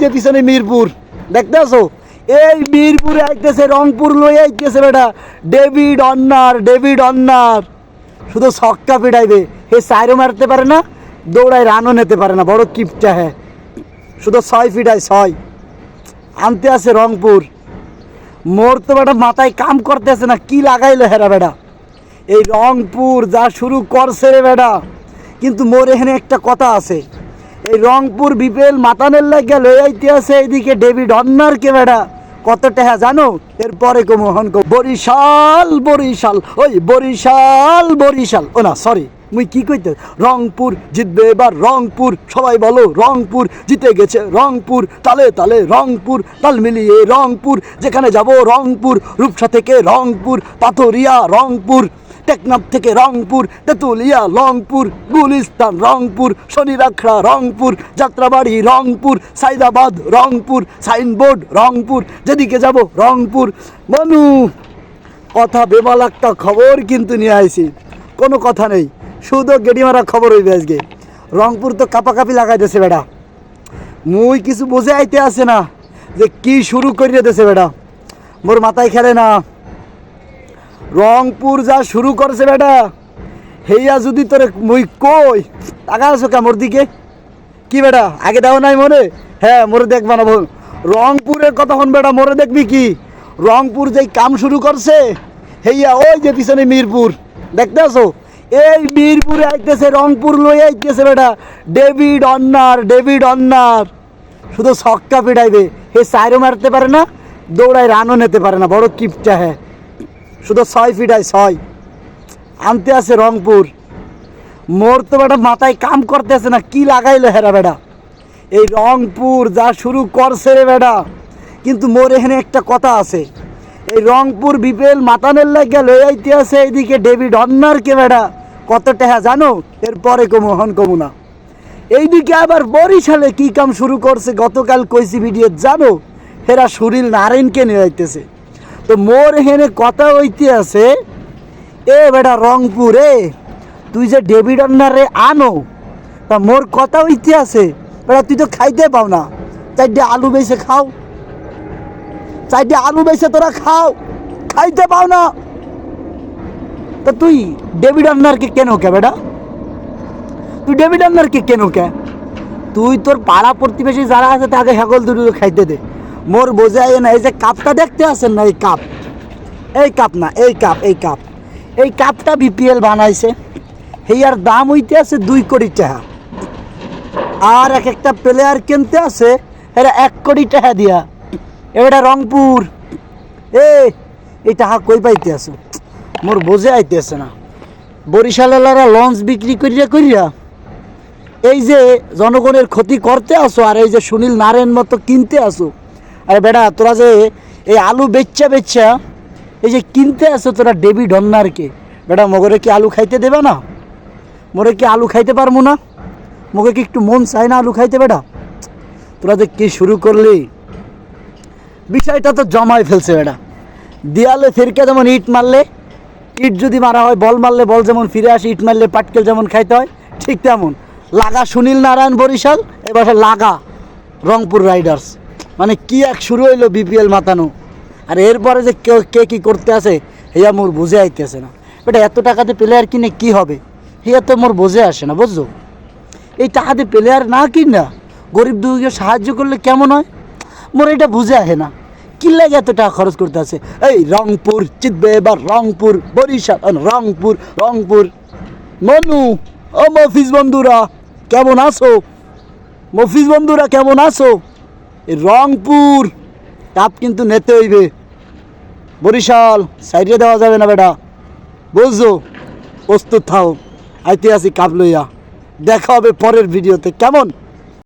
যে পিছনে মিরপুর দেখতে আসো এই মিরপুরে আইতেছে, রংপুর লই আইতেছে বেটা। David Warner David Warner. শুধু ছক্কা পিটাইবে। হে সাইরও মারতে পারে না, দৌড়ায় রানও নিতে পারে না, বড় কিপটা হ্যাঁ শুধু ছয় ফিটায় ছয়। আনতে আছে রংপুর। মোর তো বেটা মাথায় কাম করতেছে না, কি লাগাইলো হেরা বেটা? এই রংপুর যা শুরু করছে রে বেটা। কিন্তু মোর এখানে একটা কথা আছে। এই রংপুর বিপেল মাতানের লাগে লই আইতে আছে এইদিকে ডেভিড অন্নার কে বেটা কত টাকা জানো? এরপরে কো মোহন কো বরিশাল বরিশাল, ওই বরিশাল বরিশাল। ও না সরি মুই কি কইতে? রংপুর জিতবে এবার, রংপুর, সবাই বলো, রংপুর জিতে গেছে, রংপুর, তালে তালে রংপুর, তাল মিলিয়ে রংপুর। যেখানে যাব রংপুর, রূপসা থেকে রংপুর, পাথরিয়া রংপুর। টেকনাফ থেকে রংপুর, তেঁতুলিয়া রংপুর গুলিস্তান, রংপুর, শনিরাখড়া, রংপুর, যাত্রাবাড়ি, রংপুর, সাইদাবাদ, রংপুর, সাইনবোর্ড, রংপুর, যেদিকে যাব রংপুর। মনু কথা বেমাল একটা খবর কিন্তু নিয়ে আইছি। কোনো কথা নেই। শুধু গেডি মারা খবর হইবে আজকে। রংপুর তো কাপাকাপি লাগাইতেছে বেড়া। মুই কিছু বুঝে আইতে আছে না যে কি শুরু করিয়ে দেছে বেড়া। মোর মাথায় খেলে না। রংপুর যা শুরু করছে বেটা, হেইয়া যদি তোরে মুই কই, টাকা আছো কে মোর দিকে? কি বেটা, আগে দাও নাই মনে? হ্যাঁ মোরে দেখবা না বল রংপুরের কথা হন বেটা, মোরে দেখবি কি? রংপুর যেই কাম শুরু করছে, হেইয়া ওই যে পিছনে মিরপুর, দেখতে আসো এই মিরপুরে আইতেছে, রংপুর লই আইতেছে বেটা। David Warner David Warner. শুধু ছক্কা পিটাইবে। হে সাইরও মারতে পারে না, দৌড়ায় রানও নিতে পারে না, বড় কিপটা হ্যাঁ শুধু ছয় ফিটায় ছয়। আনতে আছে রংপুর। মোর তো বেটা মাথায় কাম করতেছে না, কি লাগাইলো হেরা বেটা? এই রংপুর যা শুরু করছে রে বেটা। কিন্তু মোর এখানে একটা কথা আছে। এই রংপুর বিপেল মাতানের লাগে লই আইতে আছে এইদিকে ডেভিড কে বেটা। কত টাকা জানো? এরপরে কমু হন কমু না। এইদিকে আবার বরিশালে কি কাম শুরু করছে গতকাল কইছি ভিডিও জানো? হেরা সুনীল নারায়ণকে নিয়ে আইতেছে। তো মোর এখানে কথা হইতে আছে, এ বেটা রংপুর, এ, তুই যে ডেভিড অন্নারে আনো, তা মোর কথা হইতে আছে, বেটা তুই তো খাইতে পাও না, চারটে আলু বেছে খাও, চারটে আলু বেছে তোরা খাও, খাইতে পাও না। তা তুই ডেভিড অন্নারকে কেন কে বেটা? তুই ডেভিড অন্নারকে কেন কে? তুই তোর পাড়া প্রতিবেশী যারা আছে তাকে হেকল দুটো খাইতে দে। মোর বোঝাই না, এই যে কাপটা দেখতে আছেন না, এই কাপ? এই কাপ না, এই কাপ এই কাপ। এই কাপটা বিপিএল বানাইছে। হেয়ার দাম হইতে আছে দুই কোটি টাকা। আর এক একটা প্লেয়ার কিনতে আছে, এরা এক কোটি টাকা দিয়া। এবারে রংপুর। এ, এই টাকা কই পাইতে আছে? মোর বোঝে আইতে আছে না। বরিশালেলারা লঞ্চ বিক্রি করিয়া করিয়া, এই যে জনগণের ক্ষতি করতে আসো আর এই যে সুনীল নারায়ণ মতো কিনতে আসো আরে বেটা, তোরা যে এই আলু বেচ্চা বেচ্চা এই যে কিনতে আসো তোরা ডেবি ডন্নারকে। বেটা, মগরে কি আলু খাইতে দেবে না? মোরে কি আলু খাইতে পারব না? মোকে কি একটু মন চায় না আলু খাইতে বেটা? তোরা যে কি শুরু করলি? বিষয়টা তো জমায় ফেলছে বেটা। দেয়ালে ফেরকে যেমন ইট মারলে, ইট যদি মারা হয়, বল মারলে, বল যেমন ফিরে আসে, ইট মারলে পাটকেল যেমন খাইতে হয়, ঠিক তেমন। লাগা সুনীল নারায়ণ বরিশাল এবার লাগা রংপুর রাইডার্স। মানে কি এক শুরু হইল বিপিএল মাতানো? আর এরপরে যে কে কে কী করতে আসে হেয়া মোর বুঝে আইতেছে না। বেটা, এত টাকাতে প্লেয়ার কিনে কি হবে? হেয়া তো মোর বোঝে আসে না, বুঝছ? এই টাকাতে প্লেয়ার না কিন না গরিব দুঃখীকে সাহায্য করলে কেমন হয়? মোর এটা বুঝে আসে না। কি লাগে এত টাকা খরচ করতে আছে? এই রংপুর জিতবে এবার রংপুর, বরিশাল রংপুর রংপুর। মনু, ও মফিজ বন্ধুরা, কেমন আছো? মফিজ বন্ধুরা, কেমন আছো? রংপুর কাপ কিন্তু নিতে হইবে। বরিশাল, সাইডে দেওয়া যাবে না বেটা। বুঝছ? প্রস্তুত থাও। আসি কাপ লইয়া। দেখা হবে পরের ভিডিওতে। কেমন?